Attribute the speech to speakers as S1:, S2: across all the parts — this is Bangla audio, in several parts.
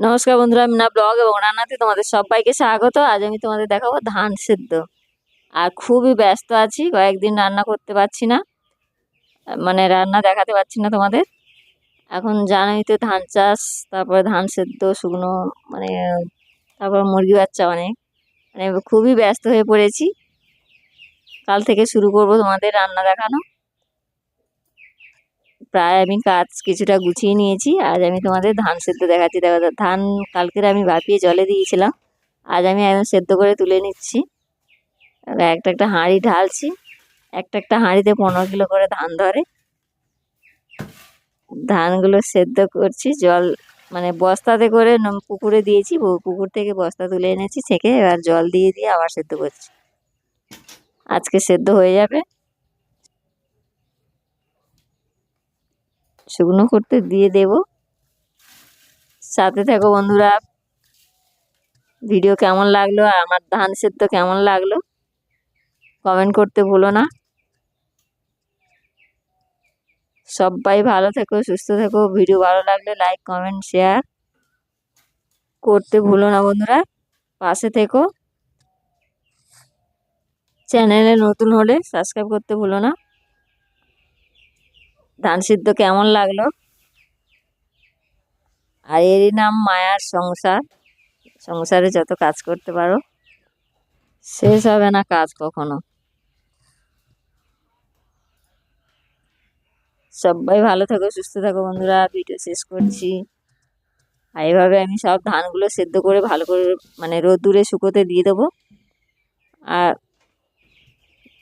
S1: নমস্কার বন্ধুরা, আমি না ব্লগ এবং রান্নাতে তোমাদের সবাইকে স্বাগত। আজ আমি তোমাদের দেখাবো ধান সেদ্ধ। আর খুবই ব্যস্ত আছি, কয়েকদিন রান্না করতে পারছি না। মানে রান্না দেখাতে পারছি না তোমাদের। এখন জানোই তো ধান চাষ, তারপরে ধান সেদ্ধ, শুকনো মানে তারপর মুরগি বাচ্চা অনেক। মানে খুবই ব্যস্ত হয়ে পড়েছি। কাল থেকে শুরু করব তোমাদের রান্না দেখানো। প্রায় আমি কাজ কিছুটা গুছিয়ে নিয়েছি। আজ আমি তোমাদের ধান সেদ্ধ দেখাচ্ছি। দেখো ধান কালকের আমি ভাপিয়ে জলে দিয়েছিলাম। আজ আমি একদম সেদ্ধ করে তুলে নিচ্ছি। একটা একটা হাঁড়ি ঢালছি। একটা একটা হাঁড়িতে পনেরো কিলো করে ধান ধরে। ধানগুলো সেদ্ধ করছি। জল মানে বস্তাতে করে পুকুরে দিয়েছি। পুকুর থেকে বস্তা তুলে এনেছি, ছেঁকে এবার জল দিয়ে দিয়ে আবার সেদ্ধ করছি। আজকে সেদ্ধ হয়ে যাবে। শুকনো করতে দিয়ে দেব। সাথে থাকো বন্ধুরা। ভিডিও কেমন লাগল? আর আমার ধান সেদ্ধ কেমন লাগল? কমেন্ট করতে ভুলো না। সবাই ভালো থেকো, সুস্থ থেকো। ভিডিও ভালো লাগলে লাইক, কমেন্ট, শেয়ার করতে ভুলো না বন্ধুরা। পাশে থেকো। চ্যানেলে নতুন হলে সাবস্ক্রাইব করতে ভুলো না। ধান সিদ্ধ কেমন লাগল? আর এরই নাম মায়ার সংসার। সংসারে যত কাজ করতে পারো, শেষ হবে না কাজ কখনো। সবাই ভালো থাকো, সুস্থ থাকো বন্ধুরা। ভিডিও শেষ করছি। আর এভাবে আমি সব ধানগুলো সেদ্ধ করে ভালো করে মানে রোদ্দুরে শুকোতে দিয়ে দেবো। আর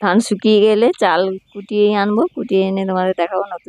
S1: ধান শুকিয়ে গেলে চাল কুটিয়ে আনব কুটিয়ে এনে তোমাদের দেখাবো নতুন